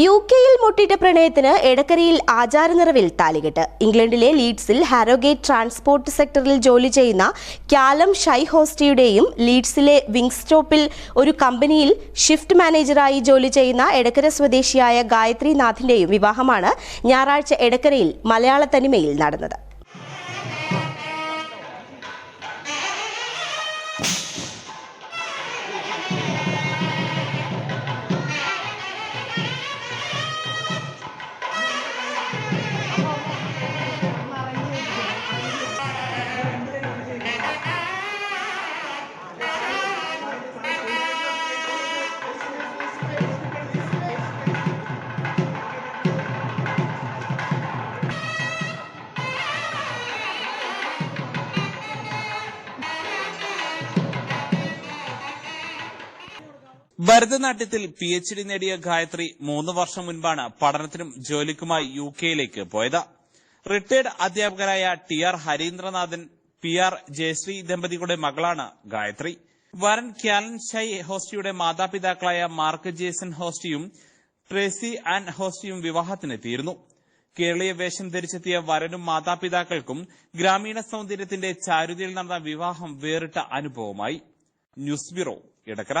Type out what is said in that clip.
U കെയിൽ മുട്ടിട്ട പ്രണയത്തിന് എടക്കരയിൽ ആചാരനിറവിൽ താലികെട്ട്. ഇംഗ്ലണ്ടിലെ ലീഡ്സിൽ ഹാരോഗേറ്റ് ട്രാൻസ്പോർട്ട് സെക്ടറിൽ ജോലി ചെയ്യുന്ന ക്യാലം ഷൈ ഹോസ്റ്റിയുടെയും ലീഡ്സിലെ വിങ് സ്റ്റോപ്പിൽ ഒരു കമ്പനിയിൽ ഷിഫ്റ്റ് മാനേജറായി ജോലി ചെയ്യുന്ന എടക്കര സ്വദേശിയായ ഗായത്രി നാഥിന്റെയും വിവാഹമാണ് ഞായറാഴ്ച എടക്കരയിൽ മലയാള തനിമയിൽ നടന്നത്. ഭരതനാട്യത്തിൽ പി എച്ച് ഡി നേടിയ ഗായത്രി മൂന്ന് വർഷം മുൻപാണ് പഠനത്തിനും ജോലിക്കുമായി യു കെയിലേക്ക് പോയത്. റിട്ടയർഡ് അധ്യാപകരായ T R Harindranathan P R Jayashree ദമ്പതികളുടെ മകളാണ് ഗായത്രി. വരൻ ക്യാലൻ ഷൈ ഹോസ്റ്റിയുടെ മാതാപിതാക്കളായ മാർക്ക് ജേസൺ ഹോസ്റ്റിയും ട്രേസി ആൻഡ് ഹോസ്റ്റിയും വിവാഹത്തിനെത്തിയിരുന്നു. കേരളീയ വേഷം ധരിച്ചെത്തിയ വരനും മാതാപിതാക്കൾക്കും ഗ്രാമീണ സൌന്ദര്യത്തിന്റെ ചാരുതയിൽ നടന്ന വിവാഹം വേറിട്ട അനുഭവമായി. News bureau Edakkara.